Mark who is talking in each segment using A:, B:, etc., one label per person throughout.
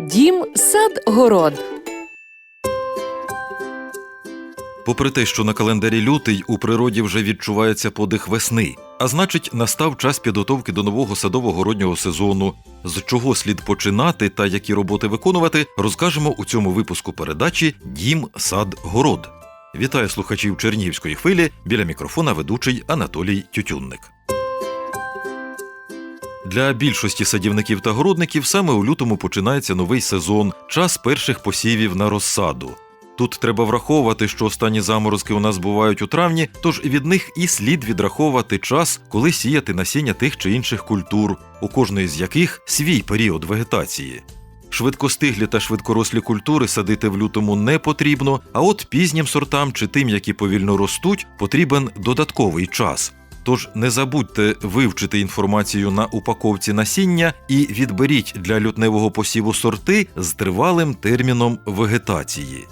A: Дім, сад, город.
B: Попри те, що на календарі лютий у природі вже відчувається подих весни, а значить, настав час підготовки до нового садово-городнього сезону. З чого слід починати та які роботи виконувати, розкажемо у цьому випуску передачі Дім, сад, город. Вітаю слухачів Чернігівської хвилі біля мікрофона ведучий Анатолій Тютюнник. Для більшості садівників та городників саме у лютому починається новий сезон, час перших посівів на розсаду. Тут треба враховувати, що останні заморозки у нас бувають у травні, тож від них і слід відраховувати час, коли сіяти насіння тих чи інших культур, у кожної з яких свій період вегетації. Швидкостиглі та швидкорослі культури садити в лютому не потрібно, а от пізнім сортам чи тим, які повільно ростуть, потрібен додатковий час. Тож не забудьте вивчити інформацію на упаковці насіння і відберіть для лютневого посіву сорти з тривалим терміном вегетації.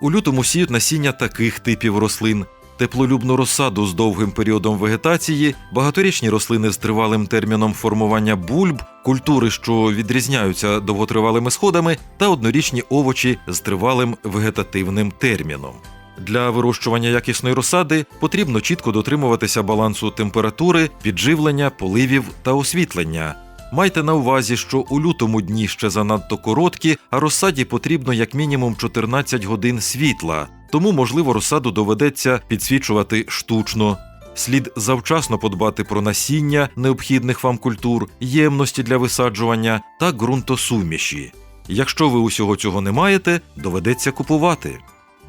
B: У лютому сіють насіння таких типів рослин: теплолюбну розсаду з довгим періодом вегетації, багаторічні рослини з тривалим терміном формування бульб, культури, що відрізняються довготривалими сходами, та однорічні овочі з тривалим вегетативним терміном. Для вирощування якісної розсади потрібно чітко дотримуватися балансу температури, підживлення, поливів та освітлення. Майте на увазі, що у лютому дні ще занадто короткі, а розсаді потрібно як мінімум 14 годин світла, тому, можливо, розсаду доведеться підсвічувати штучно. Слід завчасно подбати про насіння необхідних вам культур, ємності для висаджування та ґрунтосуміші. Якщо ви усього цього не маєте, доведеться купувати.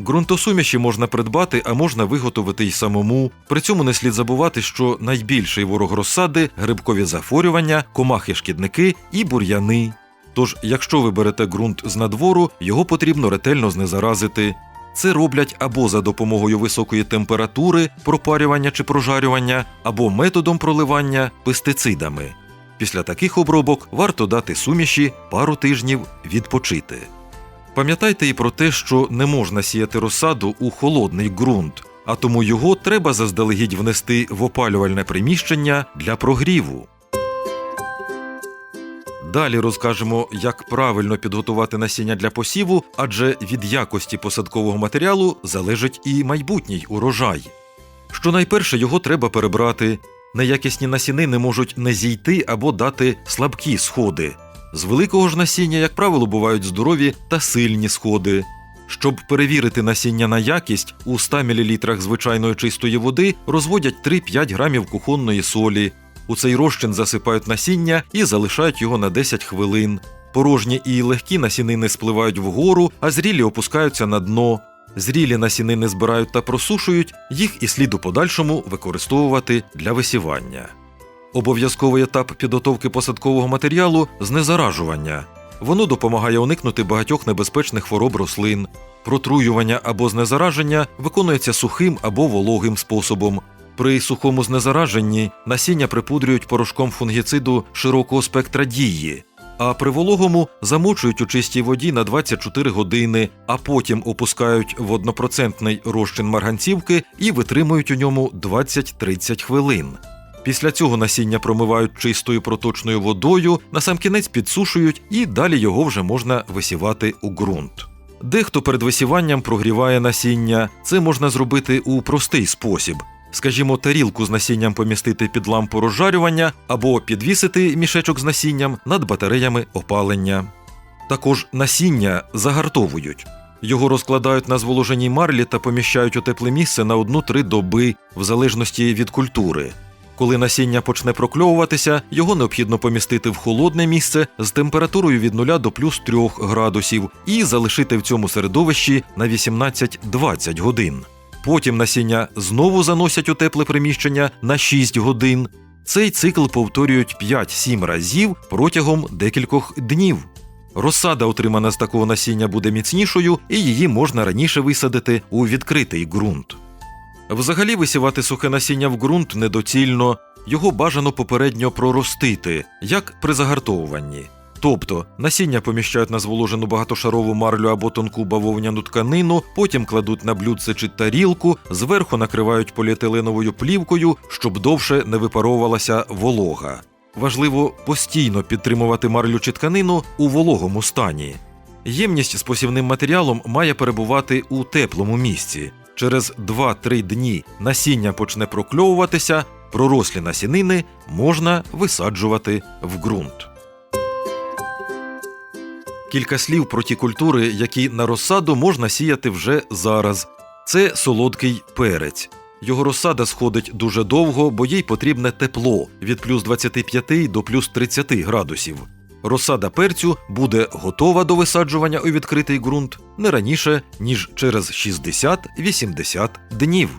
B: Ґрунтосуміші можна придбати, а можна виготовити й самому. При цьому не слід забувати, що найбільший ворог розсади грибкові захворювання, комахи-шкідники і бур'яни. Тож, якщо ви берете ґрунт з надвору, його потрібно ретельно знезаразити. Це роблять або за допомогою високої температури, пропарювання чи прожарювання, або методом проливання пестицидами. Після таких обробок варто дати суміші пару тижнів відпочити. Пам'ятайте і про те, що не можна сіяти розсаду у холодний ґрунт, а тому його треба заздалегідь внести в опалювальне приміщення для прогріву. Далі розкажемо, як правильно підготувати насіння для посіву, адже від якості посадкового матеріалу залежить і майбутній урожай. Щонайперше його треба перебрати. Неякісні насіни не можуть не зійти або дати слабкі сходи. З великого ж насіння, як правило, бувають здорові та сильні сходи. Щоб перевірити насіння на якість, у 100 мл звичайної чистої води розводять 3-5 грамів кухонної солі. У цей розчин засипають насіння і залишають його на 10 хвилин. Порожні і легкі насінини спливають вгору, а зрілі опускаються на дно. Зрілі насінини збирають та просушують, їх і слід у подальшому використовувати для висівання. Обов'язковий етап підготовки посадкового матеріалу знезаражування. Воно допомагає уникнути багатьох небезпечних хвороб рослин. Протруювання або знезараження виконується сухим або вологим способом. При сухому знезараженні насіння припудрюють порошком фунгіциду широкого спектра дії, а при вологому замочують у чистій воді на 24 години, а потім опускають в однопроцентний розчин марганцівки і витримують у ньому 20-30 хвилин. Після цього насіння промивають чистою проточною водою, насамкінець підсушують і далі його вже можна висівати у ґрунт. Дехто перед висіванням прогріває насіння. Це можна зробити у простий спосіб. Скажімо, тарілку з насінням помістити під лампу розжарювання або підвісити мішечок з насінням над батареями опалення. Також насіння загартовують. Його розкладають на зволоженій марлі та поміщають у тепле місце на 1-3 доби, в залежності від культури. Коли насіння почне прокльовуватися, його необхідно помістити в холодне місце з температурою від 0 до плюс 3 градусів і залишити в цьому середовищі на 18-20 годин. Потім насіння знову заносять у тепле приміщення на 6 годин. Цей цикл повторюють 5-7 разів протягом декількох днів. Розсада, отримана з такого насіння, буде міцнішою, і її можна раніше висадити у відкритий ґрунт. Взагалі висівати сухе насіння в ґрунт недоцільно, його бажано попередньо проростити, як при загартовуванні. Тобто насіння поміщають на зволожену багатошарову марлю або тонку бавовняну тканину, потім кладуть на блюдце чи тарілку, зверху накривають поліетиленовою плівкою, щоб довше не випаровувалася волога. важливо постійно підтримувати марлючу тканину у вологому стані. Ємність з посівним матеріалом має перебувати у теплому місці. Через 2-3 дні насіння почне прокльовуватися, пророслі насінини можна висаджувати в ґрунт. Кілька слів про ті культури, які на розсаду можна сіяти вже зараз. Це солодкий перець. Його розсада сходить дуже довго, бо їй потрібне тепло від плюс 25 до плюс 30 градусів. Розсада перцю буде готова до висаджування у відкритий ґрунт не раніше, ніж через 60-80 днів.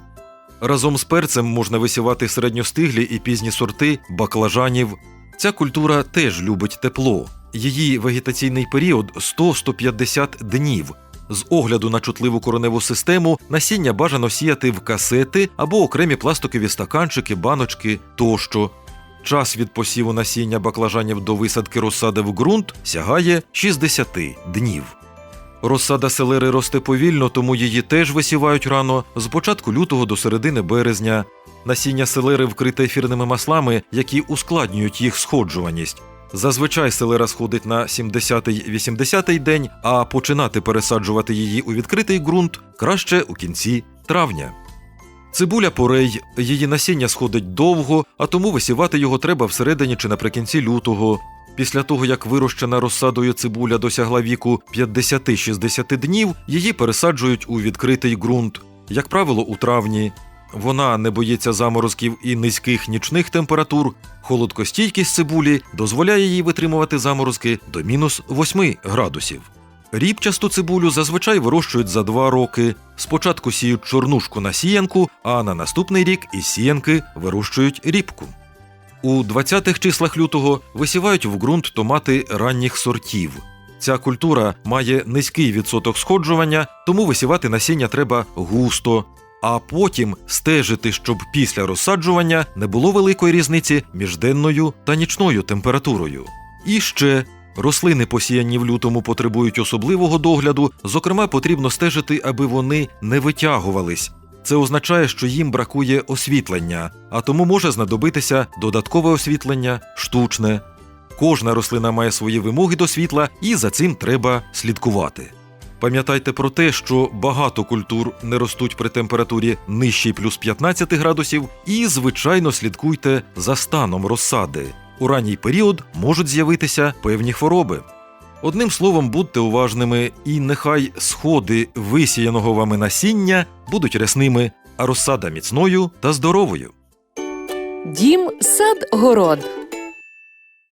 B: Разом з перцем можна висівати середньостиглі і пізні сорти баклажанів. Ця культура теж любить тепло. Її вегетаційний період 100-150 днів. З огляду на чутливу кореневу систему насіння бажано сіяти в касети або окремі пластикові стаканчики, баночки тощо. Час від посіву насіння баклажанів до висадки розсади в ґрунт сягає 60 днів. Розсада селери росте повільно, тому її теж висівають рано з початку лютого до середини березня. Насіння селери вкрите ефірними маслами, які ускладнюють їх сходжуваність. Зазвичай селера сходить на 70-80 день, а починати пересаджувати її у відкритий ґрунт краще у кінці травня. Цибуля порей, її насіння сходить довго, а тому висівати його треба всередині чи наприкінці лютого. Після того, як вирощена розсадою цибуля досягла віку 50-60 днів, її пересаджують у відкритий ґрунт, як правило, у травні. Вона не боїться заморозків і низьких нічних температур. Холодкостійкість цибулі дозволяє їй витримувати заморозки до мінус 8 градусів. Ріпчасту цибулю зазвичай вирощують за два роки. Спочатку сіють чорнушку на сіянку, а на наступний рік із сіянки вирощують ріпку. У 20-х числах лютого висівають в ґрунт томати ранніх сортів. Ця культура має низький відсоток сходжування, тому висівати насіння треба густо, а потім стежити, щоб після розсаджування не було великої різниці між денною та нічною температурою. І ще рослини, посіяні в лютому, потребують особливого догляду. Зокрема, потрібно стежити, аби вони не витягувались. Це означає, що їм бракує освітлення, а тому може знадобитися додаткове освітлення, штучне. Кожна рослина має свої вимоги до світла, і за цим треба слідкувати. Пам'ятайте про те, що багато культур не ростуть при температурі нижчій плюс 15 градусів, і, звичайно, слідкуйте за станом розсади. У ранній період можуть з'явитися певні хвороби. Одним словом, будьте уважними, і нехай сходи висіяного вами насіння будуть рясними, а розсада міцною та здоровою.
A: Дім сад город.